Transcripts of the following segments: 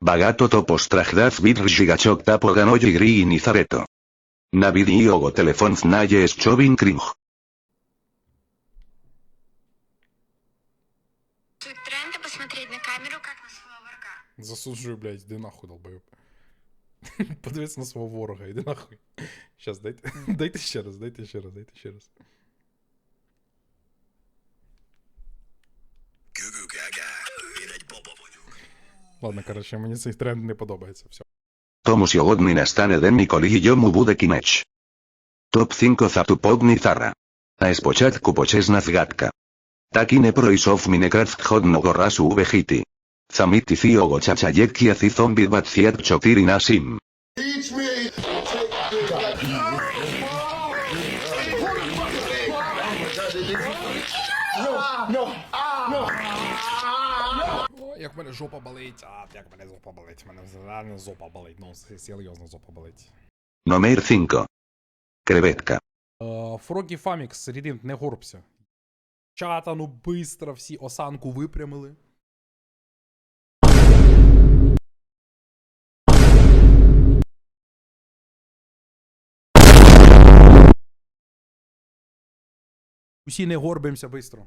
Bagato topos trajdaz bit gigachok tapo ganoy gri y nizareto. Navidi ogo telefon znaje es chovin kring. Тут тренды посмотреть на камеру, как на своего врага. Засуджую, блядь, іди нахуй, долбоєб. Подивись на свого ворога, іди нахуй. Щас, дайте, дайте ще раз, дайте ще раз, дайте ще раз. Ладно, коротше, мені цей тренд не подобається. Все. Tomu siogodni nastane den Nikoli y yo mu bude kimech. Top 5 zatupogni zarra. A espochat kupoches nazgatka. Taki nepro isof minecraft hod no gorrasu vegiti. Zamiti cio gochachayeki azi zombie bat ziat chotiri nasim. Teach me. О, Як в мене жопа болить, а як в мене жопа болить, в мене реально жопа болить, ну серйозно жопа болить. Nomer 5. Crevetka. Е, Фрогі Фамікс, Рідинт, не горбся. Чата, ну бистро всі осанку випрямили. Усі не горбимося бистро.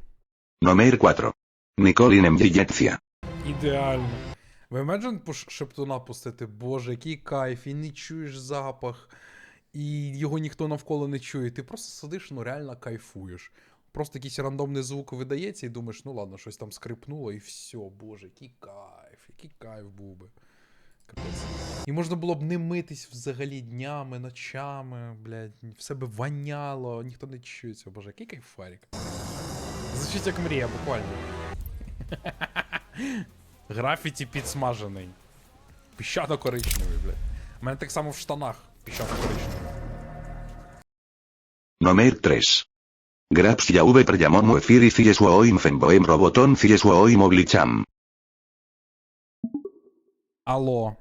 Nomer 4. Nicolinem Dijetzia. Ідеально. Ви imagine по шептуна пустити, боже, який кайф, і не чуєш запах, і його ніхто навколо не чує. Ти просто сидиш, ну реально кайфуєш. Просто якийсь рандомний звук видається, і думаєш, ну ладно, щось там скрипнуло, і все, боже, який кайф, який кайф був би. Капець. І можна було б не митись взагалі днями, ночами, блядь, в себе воняло, ніхто не чується. Боже, який кайфарик. Звучить як мрія, буквально. Графіті підсмажений. Піщано-коричневий, блядь. У мене так само в штанах піщано-коричневий. Nomer 3. Graps ya v preyamon muefiri cieswoim femboem roboton cieswoim oblicham. Алло.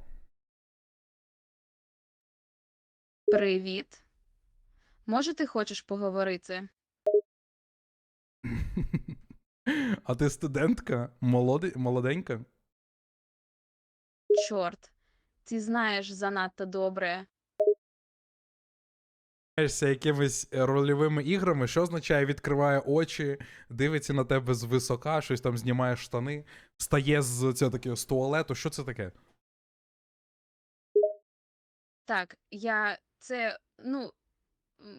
Привіт. Може, ти хочеш поговорити? А ти студентка? Молоди... Молоденька? Чорт, ти знаєш занадто добре. Граєшся якимись е, рольовими іграми, що означає відкриває очі, дивиться на тебе з висока, щось там знімає штани, встає з цього таке, з туалету. Що це таке? Так, я це, ну,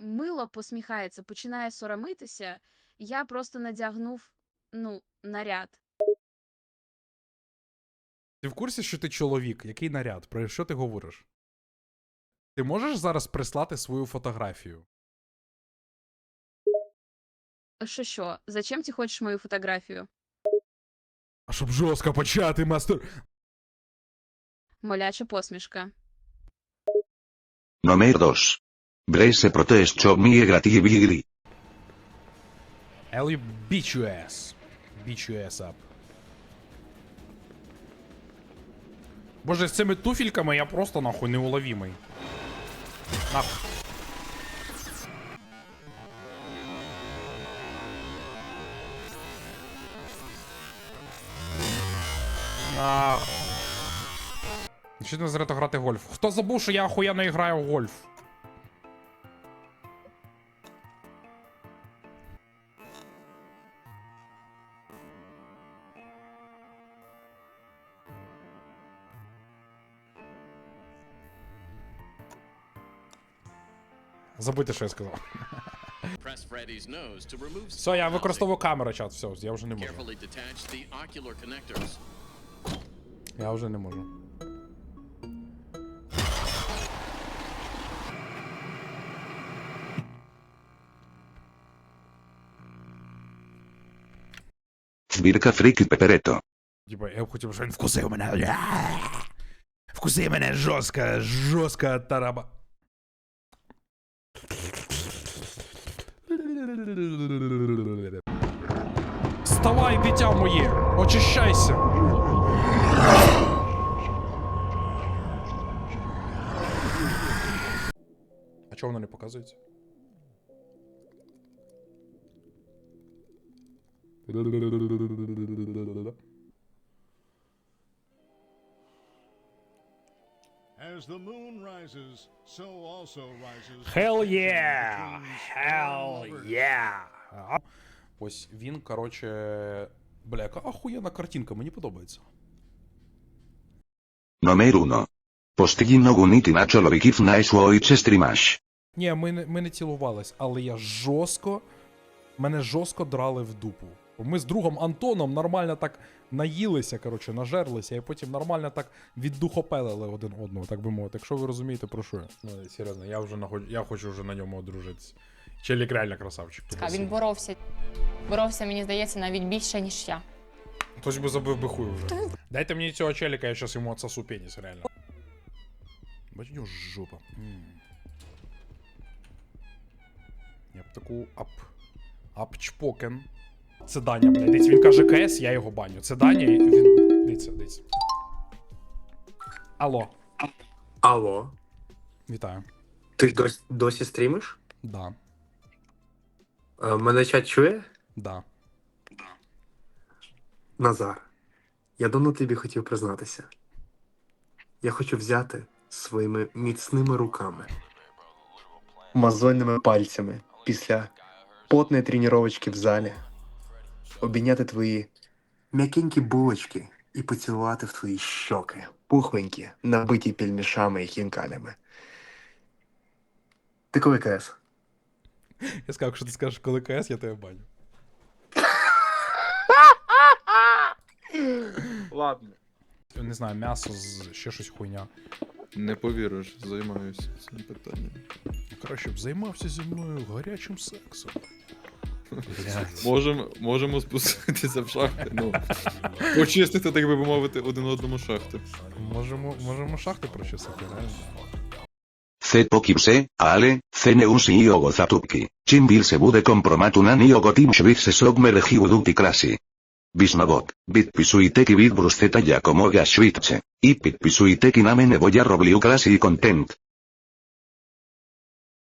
мило посміхається, починає соромитися. Я просто надягнув, ну, наряд. Ти в курсі, що ти чоловік? Який наряд? Про що ти говориш? Ти можеш зараз прислати свою фотографію? Що що? Зачем ти хочеш мою фотографію? А щоб жорстко почати мастер. Моляча посмішка. Nomer 2. Brese protest chop mi grati vigri. Ellie beat your ass. Beat your ass up. Боже, з цими туфельками я просто нахуй неуловимий. Нахуй. А... Чи не зрето грати гольф? Хто забув, що я охуєнно граю в гольф? Забудьте, що я сказав. Все, я використовую камеру, чат, все, я вже не можу. Я вже не можу. Zbirka friki pepereto. Типа, я хотів, щоб він вкусив мене. Вкусив мене жорстко, жорстко тараба. Вставай, дитя моє! Очищайся! А чого воно не показується? Hell tension yeah! between Hell sworn lovers. yeah! Ось він, короче. Бля, яка ахуєнна картинка, мені подобається. Номер 1. Postigino guniti nacho lovikif nae suoiche streamash. Ні, ми не, ми не цілувались, але я жорстко. Мене жорстко драли в дупу. Ми з другом Антоном нормально так наїлися, коротше, нажерлися, і потім нормально так віддухопелили один одного, так би мовити. Якщо ви розумієте, про що я. Ну, серйозно, я вже наход... я хочу вже на ньому одружитися. Челік реально красавчик. А він боровся. Боровся, мені здається, навіть більше, ніж я. Хтось би забив би хуй вже. Дайте мені цього челіка, я зараз йому отсосу пеніс, реально. Бач, у нього жопа. М. Я б таку ап. Апчпокен. Це Даня, блядь. Дивіться, він каже КС, я його баню. Це Даня, і він. Дивіться, дивіться. Алло, Алло, вітаю. ти досі, досі стрімиш? Да, Е, Мене чат чує? да. Назар. Я давно тобі хотів признатися. Я хочу взяти своїми міцними руками, мозольними пальцями після потної тренувачки в залі, обійняти твої м'якенькі булочки і поцілувати в твої щоки, пухленькі, набиті пельмішами і хінкалями. Ти коли КС? Я сказав, якщо ти скажеш, коли КС, я тебе баню. Ладно. Не знаю, м'ясо з ще щось хуйня. Не повіриш, займаюся цим питанням. Краще б займався зі мною гарячим сексом. Блядь. Можем, можемо спуститися в шахти, ну. Почистити, так би мовити, один одному шахти. Можемо, можемо шахти прочесати, реально. C pokimse, ale, cene un si o gozatupki. Chimbil se bude compromatuna ni o gotim shvit se sogmer hiuduti klasi. Bismabok, bit pisuiteki bit brusteta ya como gashvitche. Y pit pisuiteki name neboya robliu klasi y content.